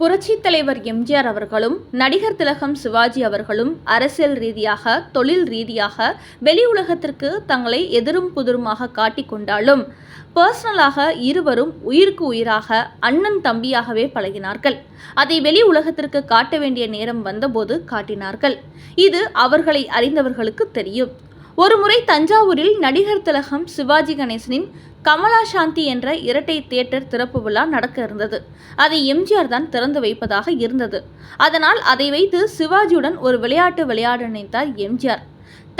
புரட்சித் தலைவர் எம்ஜிஆர் அவர்களும் நடிகர் திலகம் சிவாஜி அவர்களும் அரசியல் ரீதியாக தொழில் ரீதியாக வெளி உலகத்திற்கு தங்களை எதிரும் புதிருமாக காட்டிக்கொண்டாலும் பர்சனலாக இருவரும் உயிருக்கு உயிராக அண்ணன் தம்பியாகவே பழகினார்கள். அதை வெளி உலகத்திற்கு காட்ட வேண்டிய நேரம் வந்தபோது காட்டினார்கள். இது அவர்களை அறிந்தவர்களுக்கு தெரியும். ஒருமுறை தஞ்சாவூரில் நடிகர் திலகம் சிவாஜி கணேசனின் கமலா சாந்தி என்ற இரட்டை தியேட்டர் திறப்பு விழா நடக்க இருந்தது. அதை எம்ஜிஆர் தான் திறந்து வைப்பதாக இருந்தது. அதனால் அதை வைத்து சிவாஜியுடன் ஒரு விளையாட்டு விளையாட நினைத்தார் எம்ஜிஆர்.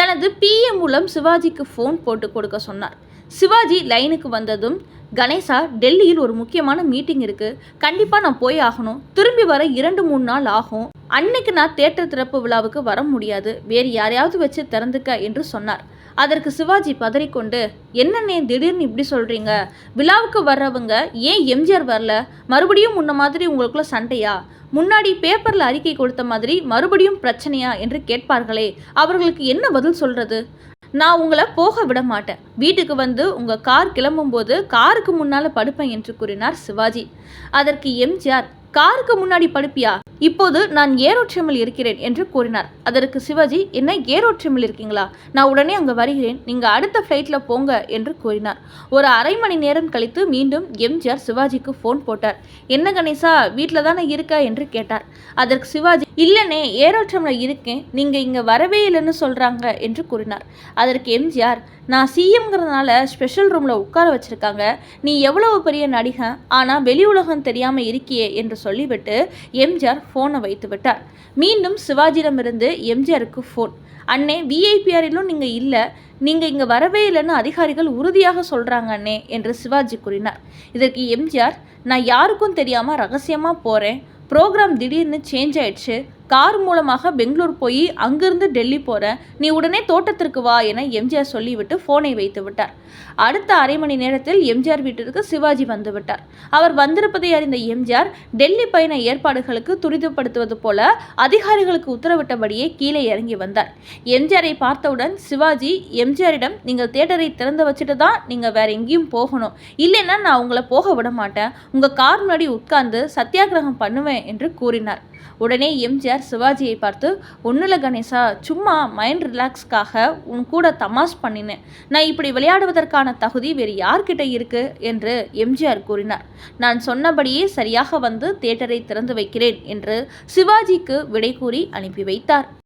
தனது பிஏ மூலம் சிவாஜிக்கு ஃபோன் போட்டு கொடுக்க சொன்னார். சிவாஜி லைனுக்கு வந்ததும் கணேசா டெல்லியில் ஒரு முக்கியமான மீட்டிங் இருக்கு. கண்டிப்பாக நான் போய் ஆகணும். திரும்பி வர இரண்டு மூணு நாள் ஆகும். அன்னைக்கு நான் தேட்டர் திறப்பு விழாவுக்கு வர முடியாது. வேறு யாரையாவது வச்சு திறந்துக்க என்று சொன்னார். அதற்கு சிவாஜி பதறிக்கொண்டு என்னண்ணே திடீர்னு இப்படி சொல்கிறீங்க விழாவுக்கு வர்றவங்க ஏன் எம்ஜிஆர் வரல? மறுபடியும் முன்ன மாதிரி உங்களுக்குள்ள சண்டையா? முன்னாடி பேப்பரில் அறிக்கை கொடுத்த மாதிரி மறுபடியும் பிரச்சனையா? என்று கேட்பார்களே அவர்களுக்கு என்ன பதில் சொல்கிறது நான் உங்களை போக விட மாட்டேன். வீட்டுக்கு வந்து உங்கள் கார் கிளம்பும்போது காருக்கு முன்னால் படுப்பேன் என்று கூறினார் சிவாஜி. அதற்கு எம்ஜிஆர் காருக்கு முன்னாடி படுப்பியா? இப்போது நான் ஏரோட்சியமில் இருக்கிறேன் என்று கூறினார். அதற்கு சிவாஜி என்ன ஏரோட்சியமில் இருக்கீங்களா? நான் உடனே அங்கே வருகிறேன். நீங்கள் அடுத்த ஃப்ளைட்டில் போங்க என்று கூறினார். ஒரு அரை மணி நேரம் கழித்து மீண்டும் எம்ஜிஆர் சிவாஜிக்கு ஃபோன் போட்டார். என்ன கணேசா வீட்டில் தானே இருக்க? என்று கேட்டார். அதற்கு சிவாஜி இல்லைனே ஏரோட்சியமில் இருக்கேன். நீங்கள் இங்கே வரவே இல்லைன்னு சொல்கிறாங்க என்று கூறினார். அதற்கு எம்ஜிஆர் நான் சிஎம்ங்கிறதுனால ஸ்பெஷல் ரூமில் உட்கார வச்சுருக்காங்க. நீ எவ்வளவு பெரிய நடிகன்? ஆனால் வெளி உலகம் தெரியாமல் இருக்கியே என்று சொல்லிவிட்டு எம்ஜிஆர் ஃபோனை வைத்து விட்டார். மீண்டும் சிவாஜியிடமிருந்து எம்ஜிஆருக்கு ஃபோன் அண்ணே விஐபிஆரிலும் நீங்கள் இல்லை. நீங்கள் இங்கே வரவே இல்லைன்னு அதிகாரிகள் உறுதியாக சொல்கிறாங்க அண்ணே என்று சிவாஜி கூறினார். இதற்கு எம்ஜிஆர் நான் யாருக்கும் தெரியாமல் ரகசியமாக போகிறேன் ப்ரோக்ராம் திடீர்னு சேஞ்ச் ஆயிடுச்சு. கார் மூலமாக பெங்களூர் போய் அங்கிருந்து டெல்லி போகிறேன் நீ உடனே தோட்டத்திற்கு வா என எம்ஜிஆர் சொல்லிவிட்டு ஃபோனை வைத்து விட்டார். அடுத்த அரை மணி நேரத்தில் எம்ஜிஆர் வீட்டிற்கு சிவாஜி வந்து விட்டார். அவர் வந்திருப்பதை அறிந்த எம்ஜிஆர் டெல்லி பயண ஏற்பாடுகளுக்கு துரிதப்படுத்துவது போல அதிகாரிகளுக்கு உத்தரவிட்டபடியே கீழே இறங்கி வந்தார். எம்ஜிஆரை பார்த்தவுடன் சிவாஜி எம்ஜிஆரிடம் நீங்கள் தேட்டரை திறந்து வச்சுட்டு தான் நீங்கள் வேற எங்கேயும் போகணும். இல்லைன்னா நான் உங்களை போக விட மாட்டேன். உங்கள் கார் முன்னாடி உட்கார்ந்து சத்தியாகிரகம் பண்ணுவேன் என்று கூறினார். உடனே எம்ஜிஆர் சிவாஜியை பார்த்து ஒன்றுல கணேசா சும்மா மைண்ட் ரிலாக்ஸ்க்காக உன் கூட தமாஸ் பண்ணினேன். நான் இப்படி விளையாடுவதற்கான தகுதி வேறு யார்கிட்ட இருக்கு? என்று எம்ஜிஆர் கூறினார். நான் சொன்னபடியே சரியாக வந்து தேட்டரை திறந்து வைக்கிறேன் என்று சிவாஜிக்கு விடை கூறி அனுப்பி வைத்தார்.